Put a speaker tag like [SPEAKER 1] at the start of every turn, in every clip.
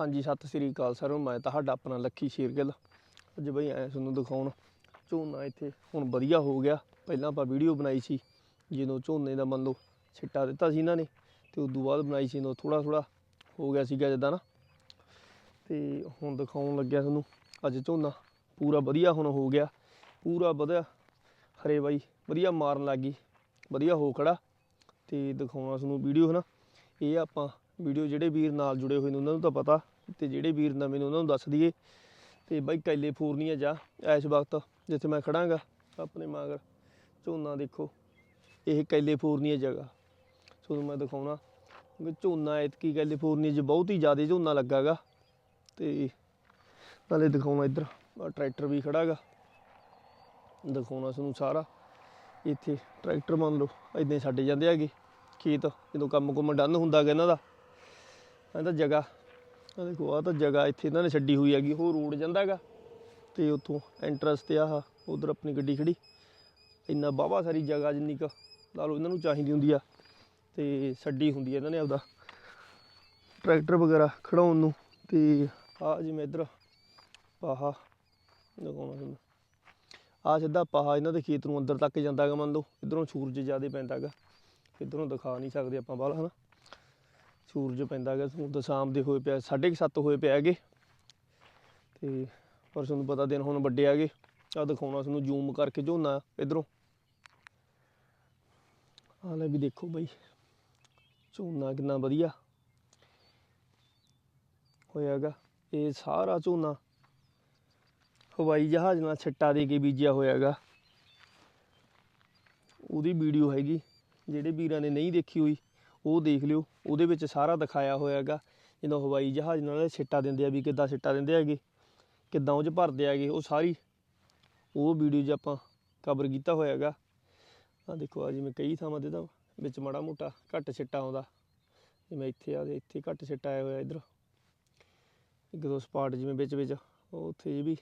[SPEAKER 1] ਹਾਂਜੀ, ਸਤਿ ਸ੍ਰੀ ਅਕਾਲ ਸਰ ਮੈਂ ਤੁਹਾਡਾ ਆਪਣਾ ਲੱਖੀ ਸ਼ੇਰਗਿੱਲ। ਅੱਜ ਬਈ ਐ ਤੁਹਾਨੂੰ ਦਿਖਾਉਣ। ਝੋਨਾ ਇੱਥੇ ਹੁਣ ਵਧੀਆ ਹੋ ਗਿਆ। ਪਹਿਲਾਂ ਆਪਾਂ ਵੀਡੀਓ ਬਣਾਈ ਸੀ, ਜਦੋਂ ਝੋਨੇ ਦਾ ਮੰਨ ਲਓ ਛਿੱਟਾ ਦਿੱਤਾ ਸੀ ਇਹਨਾਂ ਨੇ, ਤੇ ਉਦੋਂ ਬਾਅਦ ਬਣਾਈ ਸੀ ਜਦੋਂ ਥੋੜਾ ਥੋੜਾ ਹੋ ਗਿਆ ਸੀਗਾ ਜਿੱਦਾਂ ਨਾ। ਤੇ ਹੁਣ ਦਿਖਾਉਣ ਲੱਗਿਆ ਤੁਹਾਨੂੰ, ਅੱਜ ਝੋਨਾ ਪੂਰਾ ਵਧੀਆ ਹੁਣ ਹੋ ਗਿਆ। ਪੂਰਾ ਵਧੀਆ, ਹਰੇ ਬਾਈ ਵਧੀਆ ਮਾਰਨ ਲੱਗੀ ਵਧੀਆ ਹੋ ਖੜਾ। ਤੇ ਦਿਖਾਉਣਾ ਤੁਹਾਨੂੰ ਵੀਡੀਓ ਹਨਾ। ਇਹ ਆਪਾਂ ਵੀਡੀਓ ਜਿਹੜੇ ਵੀਰ ਨਾਲ ਜੁੜੇ ਹੋਏ ਨੇ, ਉਹਨਾਂ ਨੂੰ ਤਾਂ ਪਤਾ ਤੇ ਜਿਹੜੇ ਵੀਰ ਨਵੇਂ ਨੇ, ਉਹਨਾਂ ਨੂੰ ਦੱਸ ਦਈਏ। ਤੇ ਬਾਈ ਕੈਲੀਫੋਰਨੀਆ ਜਾ ਇਸ ਵਕਤ, ਜਿੱਥੇ ਮੈਂ ਖੜਾਂਗਾ ਆਪਣੇ ਮਗਰ। ਝੋਨਾ ਦੇਖੋ, ਇਹ ਕੈਲੀਫੋਰਨੀਆ ਜਗ੍ਹਾ। ਤੁਹਾਨੂੰ ਮੈਂ ਦਿਖਾਉਣਾ ਕਿ ਝੋਨਾ ਐਤਕੀ ਕੈਲੀਫੋਰਨੀਆ 'ਚ ਬਹੁਤ ਹੀ ਜ਼ਿਆਦਾ ਝੋਨਾ ਲੱਗਾਗਾ। ਤੇ ਨਾਲੇ ਦਿਖਾਉਣਾ ਇੱਧਰ ਟਰੈਕਟਰ ਵੀ ਖੜਾਗਾ। ਦਿਖਾਉਣਾ ਤੁਹਾਨੂੰ ਸਾਰਾ। ਇੱਥੇ ਟਰੈਕਟਰ ਮੰਨ ਲਓ ਇਦਾਂ ਹੀ ਛੱਡ ਜਾਂਦੇ ਹੈਗੇ। ਖੇਤ ਜਦੋਂ ਕੰਮ ਕੁਮ ਡਨ ਹੁੰਦਾ ਗਾ ਇਹਨਾਂ ਦਾ ਇਹ ਤਾਂ ਜਗ੍ਹਾ ਆ ਦੇਖੋ ਆ ਤਾਂ ਜਗ੍ਹਾ ਇੱਥੇ ਇਹਨਾਂ ਨੇ ਛੱਡੀ ਹੋਈ ਹੈਗੀ, ਉਹ ਰੋਡ ਜਾਂਦਾ ਹੈਗਾ, ਤੇ ਉੱਥੋਂ ਐਂਟਰੈਂਸ ਤੇ ਆਹ, ਉਧਰ ਆਪਣੀ ਗੱਡੀ ਖੜੀ, ਇੰਨਾ ਬਾਵਾ ਸਾਰੀ ਜਗ੍ਹਾ ਜਿੰਨੀ ਕੁ ਲਾ ਲਓ ਇਹਨਾਂ ਨੂੰ ਚਾਹੀਦੀ ਹੁੰਦੀ ਆ, ਤੇ ਛੱਡੀ ਹੁੰਦੀ ਆ ਇਹਨਾਂ ਨੇ ਆਪਦਾ, ਟਰੈਕਟਰ ਵਗੈਰਾ ਖੜਾਉਣ ਨੂੰ, ਤੇ ਆ ਜਿਵੇਂ ਇੱਧਰ ਪਾਹਾ, ਦਿਖਾਉਣਾ ਤੁਹਾਨੂੰ ਆ ਸਿੱਧਾ ਪਾਹਾ ਇਹਨਾਂ ਦੇ ਖੇਤ ਨੂੰ ਅੰਦਰ ਤੱਕ ਜਾਂਦਾ ਹੈਗਾ ਮੰਨ ਲਓ, ਇਧਰੋਂ ਸੂਰਜ ਜ਼ਿਆਦਾ ਪੈਂਦਾ ਹੈਗਾ, ਇਧਰੋਂ ਦਿਖਾ ਨਹੀਂ ਸਕਦੇ ਆਪਾਂ ਬਾਹਲਾ ਹਨਾ। ਸੂਰਜ ਪੈਂਦਾ ਹੈਗਾ ਤੁਹਾਨੂੰ ਤਾਂ ਦੇ ਹੋਏ ਪਿਆ 7:30 ਹੋਏ ਪਿਆ ਹੈਗੇ। ਤੇ ਪਰ ਤੁਹਾਨੂੰ ਪਤਾ ਦਿਨ ਹੁਣ ਵੱਡੇ ਹੈਗੇ। ਆ ਦਿਖਾਉਣਾ ਤੁਹਾਨੂੰ ਜ਼ੂਮ ਕਰਕੇ ਝੋਨਾ ਇਧਰੋਂ। ਆ ਲੈ ਵੀ ਦੇਖੋ ਬਾਈ, ਝੋਨਾ ਕਿੰਨਾ ਵਧੀਆ ਹੋਇਆਗਾ ਇਹ ਸਾਰਾ ਝੋਨਾ ਹਵਾਈ ਜਹਾਜ਼ ਨਾਲ ਛੱਟਾ ਦੇ ਕੇ ਬੀਜਿਆ ਹੋਇਆਗਾ ਉਹਦੀ ਵੀਡੀਓ ਹੈਗੀ, ਜਿਹੜੇ ਵੀਰਾਂ ਨੇ ਨਹੀਂ ਦੇਖੀ ਹੋਈ। ਉਹ ਦੇਖ ਲਿਓ, ਉਹਦੇ ਵਿੱਚ ਸਾਰਾ ਦਿਖਾਇਆ ਹੋਇਆਗਾ, ਜਦੋਂ ਹਵਾਈ ਜਹਾਜ਼ ਨਾਲ ਸਿੱਟਾ ਦਿੰਦੇ ਆ ਵੀ ਕਿੱਦਾਂ ਛਿੱਟਾ ਦਿੰਦੇ ਹੈਗੇ, ਕਿੱਦਾਂ ਉਹ ਚ ਭਰਦੇ ਹੈਗੇ, ਉਹ ਸਾਰੀ, ਉਹ ਵੀਡੀਓ 'ਚ ਆਪਾਂ ਕਵਰ ਕੀਤਾ ਹੋਇਆਗਾ। ਆ ਦੇਖੋ ਆ ਜਿਵੇਂ ਕਈ ਥਾਵਾਂ ਤੇ ਤਾਂ ਵਿੱਚ ਮਾੜਾ ਮੋਟਾ ਘੱਟ ਸਿੱਟਾ ਆਉਂਦਾ। ਜਿਵੇਂ ਇੱਥੇ ਆ ਤੇ ਇੱਥੇ ਘੱਟ ਸਿੱਟਾ ਆਇਆ ਹੋਇਆ ਇਧਰ। ਇੱਕ ਦੋ ਸਪਾਟ ਜਿਵੇਂ ਵਿੱਚ ਵਿੱਚ, ਉਹ ਉੱਥੇ ਇਹ ਵੀ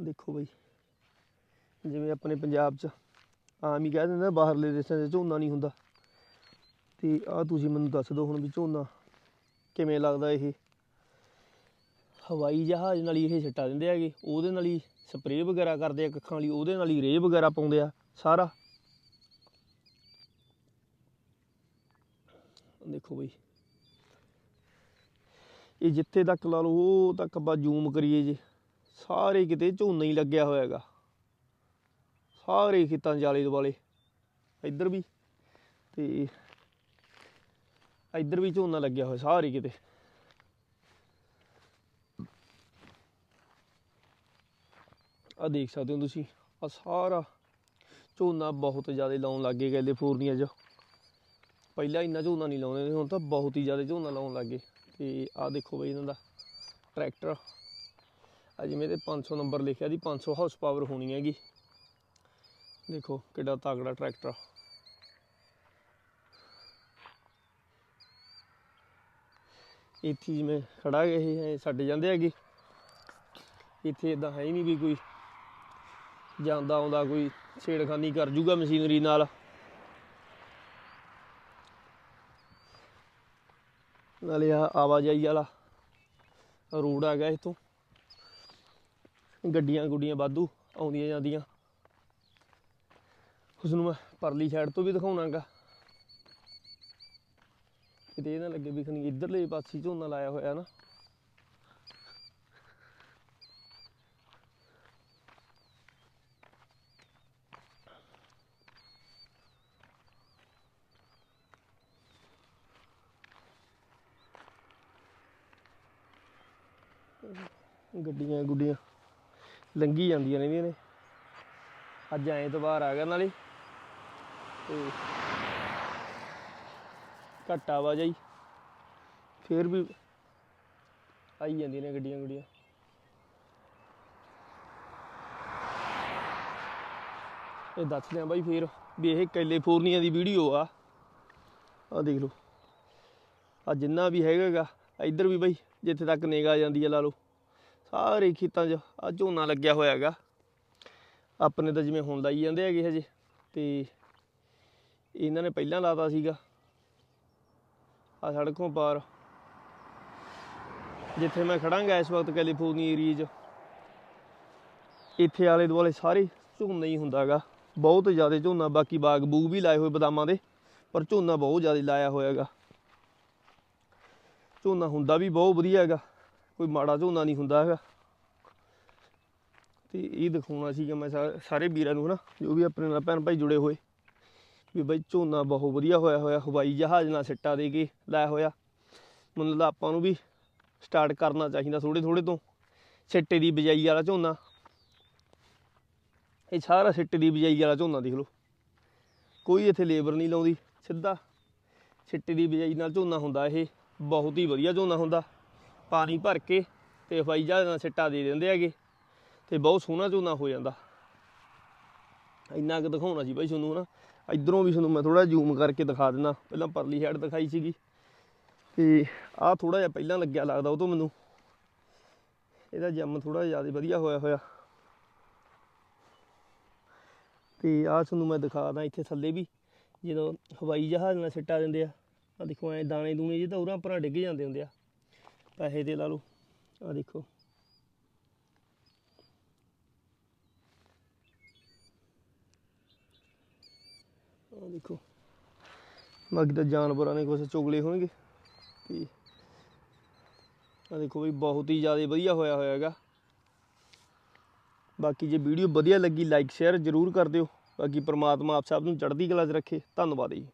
[SPEAKER 1] ਦੇਖੋ ਬਈ, ਜਿਵੇਂ ਆਪਣੇ ਪੰਜਾਬ 'ਚ ਆਮ ਹੀ ਕਹਿ ਦਿੰਦੇ ਬਾਹਰਲੇ ਦੇਸ਼ਾਂ 'ਚ ਝੋਨਾ ਨਹੀਂ ਹੁੰਦਾ। ਤੇ ਆ ਤੁਸੀਂ ਮੈਨੂੰ ਦੱਸ ਦਿਓ ਹੁਣ ਵੀ ਝੋਨਾ ਕਿਵੇਂ ਲੱਗਦਾ ਇਹ? ਹਵਾਈ ਜਹਾਜ਼ ਨਾਲ ਹੀ ਇਹ ਛੱਟਾ ਦਿੰਦੇ ਹੈਗੇ। ਉਹਦੇ ਨਾਲ ਹੀ ਸਪਰੇਅ ਵਗੈਰਾ ਕਰਦੇ ਆ ਕੱਖਾਂ ਵਾਲੀ, ਉਹਦੇ ਨਾਲ ਹੀ ਰੇਹ ਵਗੈਰਾ ਪਾਉਂਦੇ ਆ ਸਾਰਾ। ਦੇਖੋ ਬਈ। ਇਹ ਜਿੱਥੇ ਤੱਕ ਲਾ ਲਓ, ਉਹ ਤੱਕ ਆਪਾਂ ਜ਼ੂਮ ਕਰੀਏ ਜੇ। ਸਾਰੇ ਕਿਤੇ ਝੋਨਾ ਹੀ ਲੱਗਿਆ ਹੋਇਆ ਹੈਗਾ। ਸਾਰੇ ਖੇਤਾਂ ਜਾਲੇ ਦੁਆਲੇ ਇੱਧਰ ਵੀ ਤੇ ਇੱਧਰ ਵੀ ਝੋਨਾ ਲੱਗਿਆ ਹੋਇਆ ਸਾਰੇ ਕਿਤੇ। ਆ ਦੇਖ ਸਕਦੇ ਹੋ ਤੁਸੀਂ ਆ ਸਾਰਾ ਝੋਨਾ ਬਹੁਤ ਜ਼ਿਆਦਾ ਲਾਉਣ ਲੱਗੇ ਕੈਲੀਫੋਰਨੀਆ 'ਚ। ਪਹਿਲਾਂ ਇੰਨਾ ਝੋਨਾ ਨਹੀਂ ਲਾਉਂਦੇ ਹੁਣ ਤਾਂ ਬਹੁਤ ਹੀ ਜ਼ਿਆਦਾ ਝੋਨਾ ਲਾਉਣ ਲੱਗੇ ਤੇ ਆ ਦੇਖੋ ਬਈ ਇਹਨਾਂ ਦਾ ਟਰੈਕਟਰ। ਆ ਜਿਵੇਂ ਤੇ 500 ਨੰਬਰ ਲਿਖਿਆ ਦੀ 500 ਹਾਰਸ ਪਾਵਰ ਹੋਣੀ ਹੈਗੀ। ਦੇਖੋ ਕਿੱਡਾ ਤਗੜਾ ਟਰੈਕਟਰ। ਇੱਥੇ ਜਿਵੇਂ ਖੜਾ ਗਏ ਐਂ ਛੱਡ ਜਾਂਦੇ ਹੈਗੇ। ਇੱਥੇ ਇਦਾਂ ਹੈ ਹੀ ਨਹੀਂ ਵੀ ਕੋਈ ਜਾਂਦਾ ਆਉਂਦਾ, ਕੋਈ ਛੇੜਖਾਨੀ ਕਰ ਜੂਗਾ ਮਸ਼ੀਨਰੀ ਨਾਲ। ਨਾਲੇ ਆ ਆਵਾਜਾਈ ਵਾਲਾ ਰੋਡ ਆ ਗਿਆ ਇਤੋਂ ਗੱਡੀਆਂ ਗੁੱਡੀਆਂ ਵਾਧੂ ਆਉਂਦੀਆਂ ਜਾਂਦੀਆਂ। ਉਸ ਨੂੰ ਮੈਂ ਪਰਲੀ ਸਾਈਡ ਤੋਂ ਵੀ ਦਿਖਾਉਣਾਗਾ। ਕਿਤੇ ਇਹ ਨਾ ਲੱਗੇ ਵੀ ਖਣੀ ਇਧਰਲੇ ਪਾਸੇ ਝੋਨਾ ਲਾਇਆ ਹੋਇਆ ਨਾ। ਗੱਡੀਆਂ ਗੁੱਡੀਆਂ ਲੰਗੀ ਜਾਂਦੀਆਂ ਰਹਿੰਦੀਆਂ ਨੇ। ਅੱਜ ਐਤਵਾਰ ਆ ਗਿਆ ਨਾਲੇ। ਤੇ ਘੱਟ ਆਵਾਜਾਈ ਫੇਰ ਵੀ ਆਈ ਜਾਂਦੀਆਂ ਨੇ ਗੱਡੀਆਂ ਗੁੱਡੀਆਂ। ਇਹ ਦੱਸਦੇ ਆ ਬਾਈ ਫੇਰ ਵੀ ਇਹ ਕੈਲੀਫੋਰਨੀਆ ਦੀ ਵੀਡੀਓ ਆ। ਆ ਦੇਖ ਲਓ। ਆ ਜਿੰਨਾ ਵੀ ਹੈਗਾਗਾ ਇੱਧਰ ਵੀ ਬਾਈ, ਜਿੱਥੇ ਤੱਕ ਨਿਗਾ ਜਾਂਦੀ ਆ ਲਾ ਲਓ। ਸਾਰੇ ਖੇਤਾਂ 'ਚ ਆ ਝੋਨਾ ਲੱਗਿਆ ਹੋਇਆ ਹੈਗਾ ਆਪਣੇ ਤਾਂ ਜਿਵੇਂ ਹੁਣ ਲਾਈ ਜਾਂਦੇ ਹੈਗੇ ਹਜੇ, ਤੇ ਇਹਨਾਂ ਨੇ ਪਹਿਲਾਂ ਲਾਤਾ ਸੀਗਾ। ਆ ਸੜਕੋਂ ਪਾਰ। ਜਿੱਥੇ ਮੈਂ ਖੜਾਂਗਾ ਇਸ ਵਕਤ ਕੈਲੀਫੋਰਨੀਆ ਏਰੀਆ 'ਚ, ਇੱਥੇ ਆਲੇ ਦੁਆਲੇ ਸਾਰੇ ਝੋਨਾ ਹੀ ਹੁੰਦਾਗਾ। ਬਹੁਤ ਜ਼ਿਆਦਾ ਝੋਨਾ, ਬਾਕੀ ਬਾਗ ਬੂਗ ਵੀ ਲਾਏ ਹੋਏ ਬਦਾਮਾਂ ਦੇ, ਪਰ ਝੋਨਾ ਬਹੁਤ ਜ਼ਿਆਦਾ ਲਾਇਆ ਹੋਇਆਗਾ। ਝੋਨਾ ਹੁੰਦਾ ਵੀ ਬਹੁਤ ਵਧੀਆ ਹੈਗਾ ਕੋਈ ਮਾੜਾ ਝੋਨਾ ਨਹੀਂ ਹੁੰਦਾ ਹੈਗਾ ਤੇ ਇਹ ਦਿਖਾਉਣਾ ਸੀਗਾ ਮੈਂ ਸਾ- ਸਾਰੇ ਵੀਰਾਂ ਨੂੰ ਹਨਾ, ਜੋ ਵੀ ਆਪਣੇ ਨਾਲ ਭੈਣ ਭਾਈ ਜੁੜੇ ਹੋਏ। ਵੀ ਬਈ ਝੋਨਾ ਬਹੁਤ ਵਧੀਆ ਹੋਇਆ ਹੋਇਆ, ਹਵਾਈ ਜਹਾਜ਼ ਨਾਲ ਸਿੱਟਾ ਦੇ ਕੇ ਲਾਇਆ ਹੋਇਆ। ਮਤਲਬ ਆਪਾਂ ਨੂੰ ਵੀ ਸਟਾਰਟ ਕਰਨਾ ਚਾਹੀਦਾ ਥੋੜੇ ਥੋੜੇ ਤੋਂ, ਸਿੱਟੇ ਦੀ ਬਿਜਾਈ ਵਾਲਾ ਝੋਨਾ। ਇਹ ਸਾਰਾ ਸਿੱਟੇ ਦੀ ਬਿਜਾਈ ਵਾਲਾ ਝੋਨਾ ਦੇਖ ਲਓ। ਕੋਈ ਇੱਥੇ ਲੇਬਰ ਨਹੀਂ ਲਾਉਂਦੀ, ਸਿੱਧਾ ਸਿੱਟੇ ਦੀ ਬਿਜਾਈ ਨਾਲ ਝੋਨਾ ਹੁੰਦਾ ਇਹ, ਬਹੁਤ ਹੀ ਵਧੀਆ ਝੋਨਾ ਹੁੰਦਾ। ਪਾਣੀ ਭਰ ਕੇ ਤੇ ਹਵਾਈ ਜਹਾਜ਼ ਨਾਲ ਸਿੱਟਾ ਦੇ ਦਿੰਦੇ ਹੈਗੇ ਤੇ ਬਹੁਤ ਸੋਹਣਾ ਝੋਨਾ ਹੋ ਜਾਂਦਾ। ਇੰਨਾ ਕੁ ਦਿਖਾਉਣਾ ਸੀ ਬਾਈ ਤੁਹਾਨੂੰ ਨਾ ਇਧਰੋਂ ਵੀ ਤੁਹਾਨੂੰ ਮੈਂ ਥੋੜਾ ਜ਼ੂਮ ਕਰਕੇ ਦਿਖਾ ਦਿੰਦਾ। ਪਹਿਲਾਂ ਪਰਲੀ ਹੈਡ ਦਿਖਾਈ ਸੀਗੀ। ਤੇ ਆਹ ਥੋੜਾ ਜਿਹਾ ਪਹਿਲਾਂ ਲੱਗਿਆ ਲੱਗਦਾ ਉਹ ਤੋਂ ਮੈਨੂੰ। ਇਹਦਾ ਜੰਮ ਥੋੜਾ ਜ਼ਿਆਦਾ ਵਧੀਆ ਹੋਇਆ ਹੋਇਆ। ਤੇ ਆਹ ਤੁਹਾਨੂੰ ਮੈਂ ਦਿਖਾਦਾ ਇੱਥੇ ਥੱਲੇ ਵੀ। ਜਦੋਂ ਹਵਾਈ ਜਹਾਜ਼ ਨਾਲ ਸਿੱਟਾ ਦਿੰਦੇ ਆ। ਆ ਦੇਖੋ, ਐ ਦਾਣੇ ਦੂਣੇ ਜਿਹੇ ਤਾਂ ਉਰਾਂ ਪਰਾਂ ਡਿੱਗ ਜਾਂਦੇ ਹੁੰਦੇ ਆ। ਪੈਸੇ ਦੇ ਲਾ ਲਓ। ਆ ਦੇਖੋ। ਆ ਦੇਖੋ। ਬਾਕੀ ਤਾਂ ਜਾਨਵਰਾਂ ਨੇ ਕੁਛ ਚੁਗਲੇ ਹੋਣਗੇ। ਤੇ ਆ ਦੇਖੋ ਵੀ ਬਹੁਤ ਹੀ ਜ਼ਿਆਦਾ ਵਧੀਆ ਹੋਇਆ ਹੋਇਆ ਹੈਗਾ। ਬਾਕੀ ਜੇ ਵੀਡੀਓ ਵਧੀਆ ਲੱਗੀ ਲਾਈਕ ਸ਼ੇਅਰ ਜ਼ਰੂਰ ਕਰ ਦਿਓ। ਬਾਕੀ ਪ੍ਰਮਾਤਮਾ ਆਪ ਸਭ ਨੂੰ ਚੜ੍ਹਦੀ ਕਲਾ 'ਚ ਰੱਖੇ। ਧੰਨਵਾਦ ਜੀ।